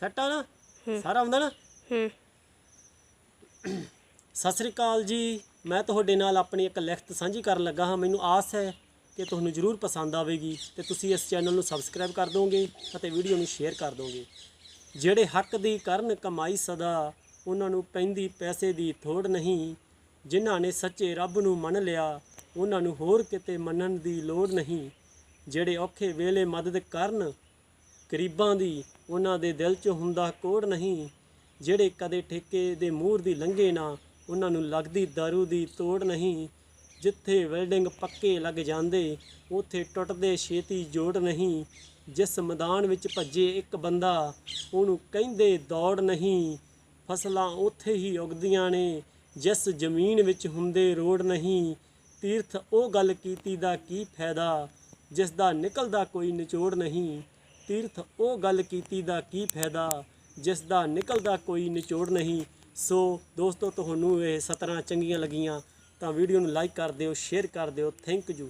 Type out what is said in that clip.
Set ਆ ਨਾ? ਸਾਰਾ ਆਉਂਦਾ ਨਾ? ਹੂੰ। ਸਤਿ ਸ੍ਰੀ ਅਕਾਲ ਜੀ। ਮੈਂ ਤੁਹਾਡੇ ਨਾਲ ਆਪਣੀ ਇੱਕ ਲਿਖਤ ਸਾਂਝੀ ਕਰਨ ਲੱਗਾ ਹਾਂ। ਮੈਨੂੰ ਆਸ ਹੈ ਕਿ ਤੁਹਾਨੂੰ ਜ਼ਰੂਰ ਪਸੰਦ ਆਵੇਗੀ ਤੇ ਤੁਸੀਂ ਇਸ ਚੈਨਲ ਨੂੰ ਸਬਸਕ੍ਰਾਈਬ ਕਰ ਦੋਗੇ ਅਤੇ ਵੀਡੀਓ ਨੂੰ ਸ਼ੇਅਰ ਕਰ ਦੋਗੇ। ਜਿਹੜੇ ਹੱਕ ਦੀ ਕਰਨ ਕਮਾਈ ਸਦਾ ਉਹਨਾਂ ਨੂੰ ਪੈਂਦੀ ਪੈਸੇ ਦੀ ਥੋੜ ਨਹੀਂ। ਜਿਨ੍ਹਾਂ ਨੇ ਸੱਚੇ ਰੱਬ ਨੂੰ ਮੰਨ ਲਿਆ ਉਹਨਾਂ ਨੂੰ ਹੋਰ ਕਿਤੇ ਮੰਨਣ ਦੀ ਲੋੜ ਨਹੀਂ। ਜਿਹੜੇ ਔਖੇ ਵੇਲੇ ਮਦਦ ਕਰਨ ਗਰੀਬਾਂ ਦੀ, ਉਹਨਾਂ ਦੇ ਦਿਲ 'ਚ ਹੁੰਦਾ ਕੋੜ ਨਹੀਂ। ਜਿਹੜੇ ਕਦੇ ਠੇਕੇ ਦੇ ਮੂਹਰ ਦੀ ਲੰਘੇ ਨਾ, ਉਹਨਾਂ ਨੂੰ ਲੱਗਦੀ ਦਾਰੂ ਦੀ ਤੋੜ ਨਹੀਂ। ਜਿੱਥੇ ਵੈਲਡਿੰਗ ਪੱਕੇ ਲੱਗ ਜਾਂਦੇ, ਉੱਥੇ ਟੁੱਟਦੇ ਛੇਤੀ ਜੋੜ ਨਹੀਂ। ਜਿਸ ਮੈਦਾਨ ਵਿੱਚ ਭੱਜੇ ਇੱਕ ਬੰਦਾ, ਉਹਨੂੰ ਕਹਿੰਦੇ ਦੌੜ ਨਹੀਂ। ਫਸਲਾਂ ਉੱਥੇ ਹੀ ਉਗਦੀਆਂ ਨੇ, ਜਿਸ ਜ਼ਮੀਨ ਵਿੱਚ ਹੁੰਦੇ ਰੋੜ ਨਹੀਂ। ਤੀਰਥ ਉਹ ਗੱਲ ਕੀਤੀ ਦਾ ਕੀ ਫਾਇਦਾ, ਜਿਸ ਦਾ ਨਿਕਲਦਾ ਕੋਈ ਨਿਚੋੜ ਨਹੀਂ। ਤੀਰਥ ਉਹ ਗੱਲ ਕੀਤੀ ਦਾ ਕੀ ਫਾਇਦਾ? ਜਿਸ ਦਾ ਨਿਕਲਦਾ ਕੋਈ ਨਿਚੋੜ ਨਹੀਂ। ਸੋ ਦੋਸਤੋ, ਤੁਹਾਨੂੰ ਇਹ ਸਤਰਾਂ ਚੰਗੀਆਂ ਲੱਗੀਆਂ ਤਾਂ ਵੀਡੀਓ ਨੂੰ ਲਾਈਕ ਕਰ ਦਿਓ ਸ਼ੇਅਰ ਕਰ ਦਿਓ। Thank you